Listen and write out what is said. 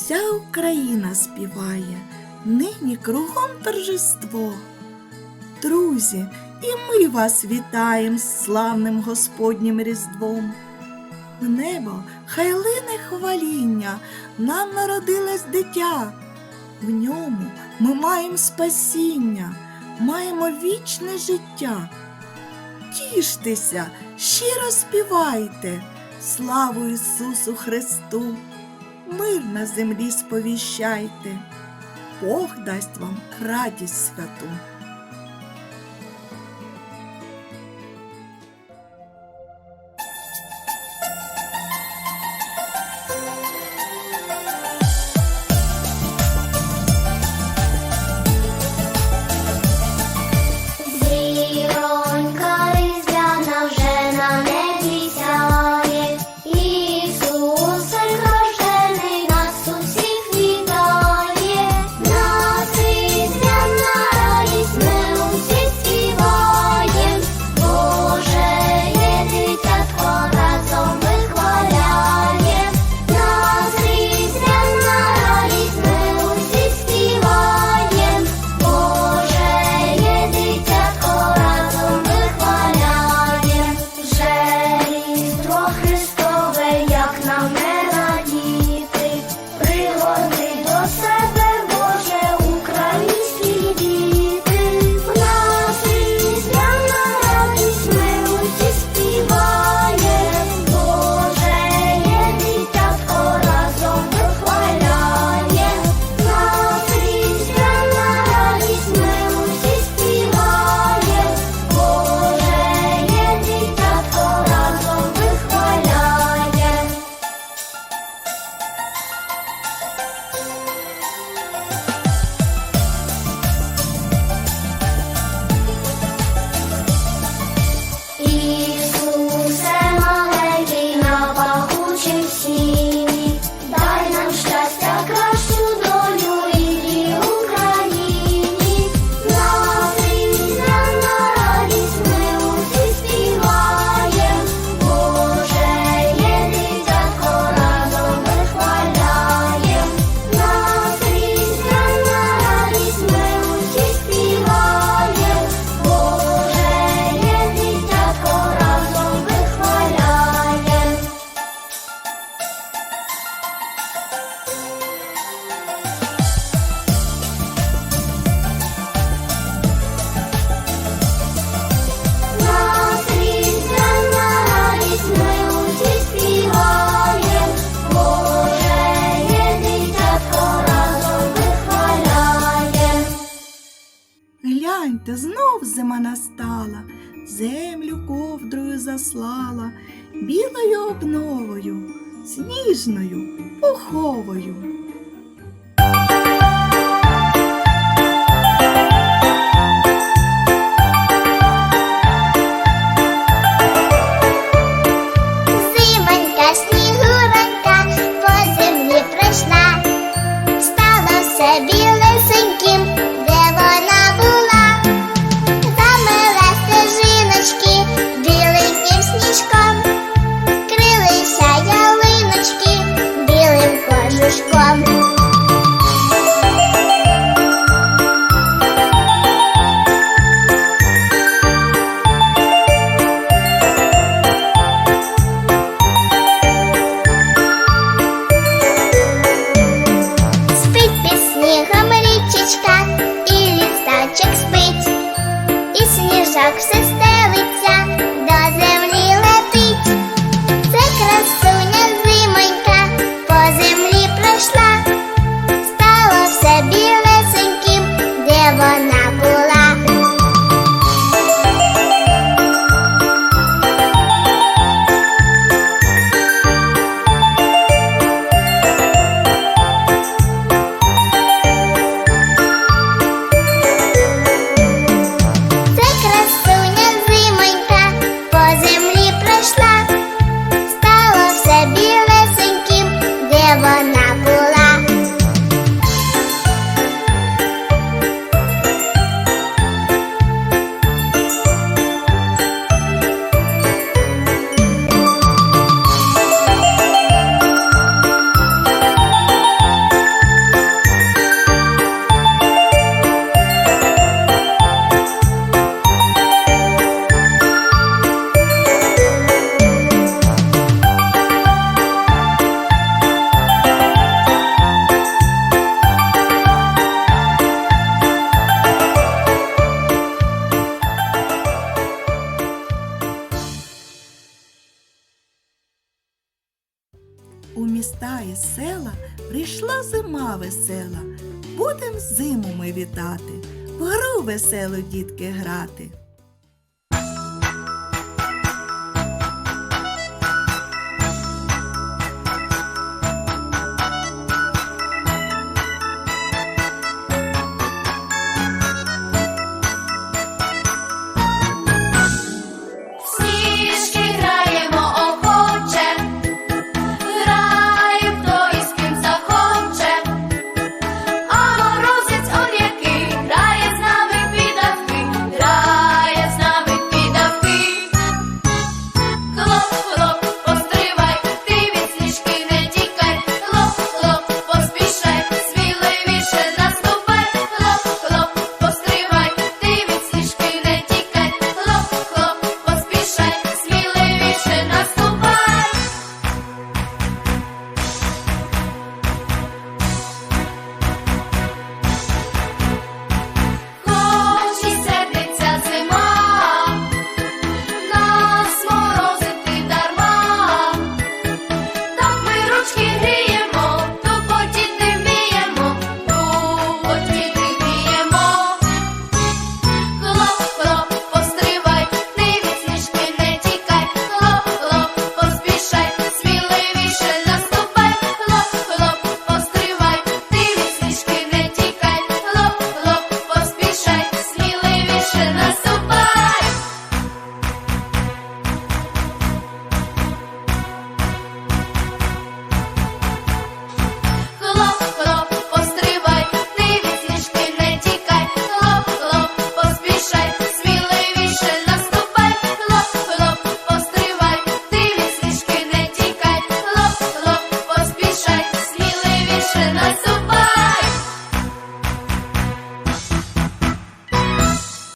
Вся Україна співає, нині кругом торжество. Друзі, і ми вас вітаємо з славним Господнім Різдвом. В небо хай лине хваління, нам народилось дитя. В ньому ми маємо спасіння, маємо вічне життя. Тіштеся, щиро співайте, славу Ісусу Христу! мир на землі сповіщайте, Бог дасть вам радість святу. Погляньте, знов зима настала, землю ковдрою заслала, білою обновою, сніжною пуховою. Села, прийшла зима весела. Будем зиму ми вітати, в гру веселу дітки грати.